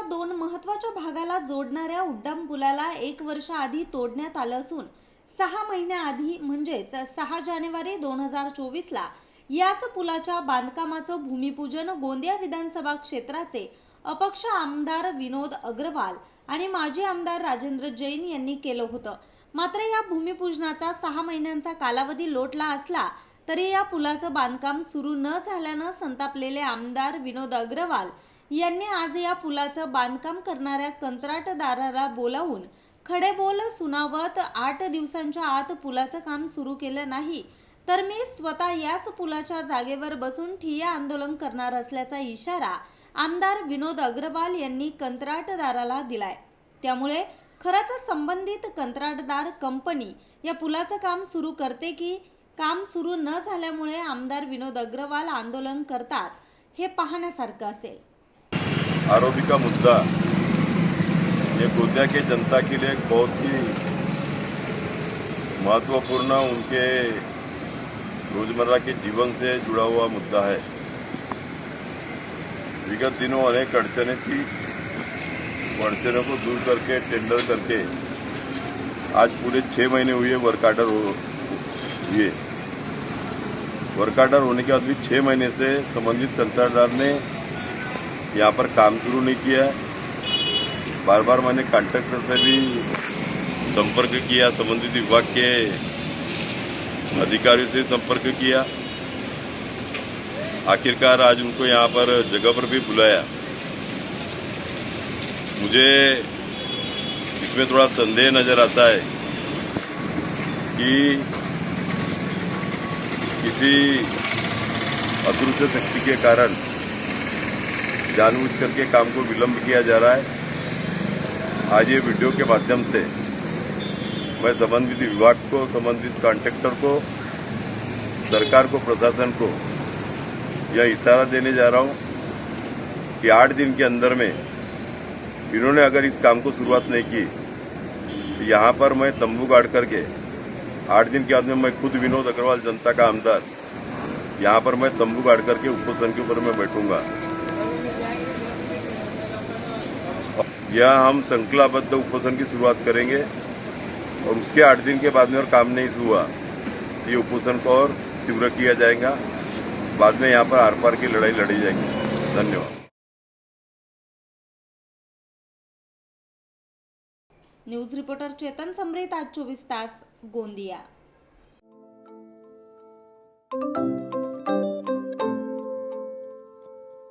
पुलाच्या दोन महत्त्वाच्या भागाला जोडणाऱ्या उड्डाण पुलाला एक वर्ष आधी तोडण्यात आलं असून सहा महिन्याआधी म्हणजेच सहा जानेवारी दोन हजार चोवीसला याच पुलाच्या बांधकामाचं भूमिपूजन गोंदिया विधानसभा क्षेत्राचे अपक्ष आमदार विनोद अग्रवाल आणि माजी आमदार राजेंद्र जैन यांनी केलं होतं. मात्र या भूमिपूजनाचा सहा महिन्यांचा कालावधी लोटला असला तरी या पुलाचं बांधकाम सुरू न झाल्यानं संतापलेले आमदार विनोद अग्रवाल यांनी आज या पुलाचं बांधकाम करणाऱ्या कंत्राटदाराला बोलावून खडेबोल सुनावत आठ दिवसांच्या आत पुलाचं काम सुरू केलं नाही तर मी स्वतः याच पुलाच्या जागेवर बसून ठिय्या आंदोलन करणार असल्याचा इशारा आमदार विनोद अग्रवाल यांनी कंत्राटदाराला दिलाय. त्यामुळे खरंच संबंधित कंत्राटदार कंपनी या पुलाचं काम सुरू करते की काम सुरू न झाल्यामुळे आमदार विनोद अग्रवाल आंदोलन करतात हे पाहण्यासारखं असेल. आरोपी का मुद्दा ये गोंदिया के जनता के लिए बहुत ही महत्वपूर्ण, उनके रोज़मर्रा के जीवन से जुड़ा हुआ मुद्दा है। विगत दिनों अनेक अड़चने थी। अड़चनों को दूर करके, टेंडर करके आज पूरे छह महीने हुए वर्क आर्डर हुए। वर्क आर्डर होने के बाद भी छह महीने से संबंधित कंत्राटदार ने यहाँ पर काम शुरू नहीं किया है। बार बार मैंने कॉन्ट्रैक्टर से भी संपर्क किया, संबंधित विभाग के अधिकारियों से संपर्क किया। आखिरकार आज उनको यहाँ पर जगह पर भी बुलाया। मुझे इसमें थोड़ा संदेह नज़र आता है कि किसी अदृश्य शक्ति के कारण जानबूझ करके काम को विलंब किया जा रहा है। आज ये वीडियो के माध्यम से मैं संबंधित विभाग को, संबंधित कॉन्ट्रैक्टर को, सरकार को, प्रशासन को यह इशारा देने जा रहा हूँ कि आठ दिन के अंदर में इन्होंने अगर इस काम को शुरुआत नहीं की तो यहाँ पर मैं तंबू गाड़ करके आठ दिन के बाद में मैं खुद विनोद अग्रवाल, जनता का आमदार, यहाँ पर मैं तंबू गाड़ करके उपोषण के ऊपर मैं बैठूँगा। यह हम श्रृंखलाबद्ध उपोषण की शुरुआत करेंगे और उसके आठ दिन के बाद में और काम नहीं हुआ, ये उपोषण को और तीव्र किया जाएगा। बाद में यहाँ पर आर पार की लड़ाई लड़ी जाएगी। धन्यवाद। न्यूज़ रिपोर्टर चेतन समृत आज चोवीस तास गोंदिया।